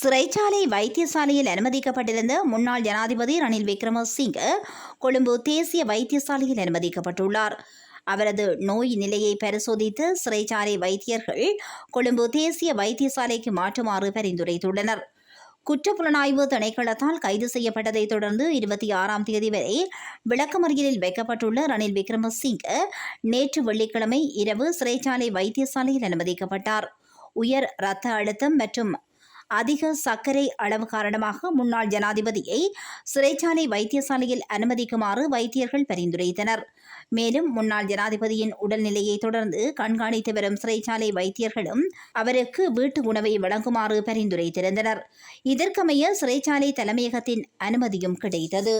சிறைச்சாலை வைத்தியசாலையில் அனுமதிக்கப்பட்டிருந்த முன்னாள் ஜனாதிபதி ரணில் விக்ரமசிங்க கொழும்பு தேசிய வைத்தியசாலையில் அனுமதிக்கப்பட்டுள்ளார். அவரது நோய் நிலையை பரிசோதித்து சிறைச்சாலை வைத்தியர்கள் கொழும்பு தேசிய வைத்தியசாலைக்கு மாற்றுமாறு பரிந்துரைத்துள்ளனர். குற்றப்புலனாய்வு திணைக்களத்தால் கைது செய்யப்பட்டதைத் தொடர்ந்து இருபத்தி ஆறாம் தேதி வரை விளக்கமறியலில் வைக்கப்பட்டுள்ள ரணில் விக்ரமசிங்க நேற்று வெள்ளிக்கிழமை இரவு சிறைச்சாலை வைத்தியசாலையில் அனுமதிக்கப்பட்டார். உயர் இரத்த அழுத்தம் மற்றும் அதிக சர்க்கரை அளவு காரணமாக முன்னாள் ஜனாதிபதியை சிறைச்சாலை வைத்தியசாலையில் அனுமதிக்குமாறு வைத்தியர்கள் பரிந்துரைத்தனர். மேலும் முன்னாள் ஜனாதிபதியின் உடல்நிலையை தொடர்ந்து கண்காணித்து வரும் சிறைச்சாலை வைத்தியர்களும் அவருக்கு வீட்டு உணவை வழங்குமாறு பரிந்துரைத்திருந்தனர். இதற்கமைய சிறைச்சாலை தலைமையகத்தின் அனுமதியும் கிடைத்தது.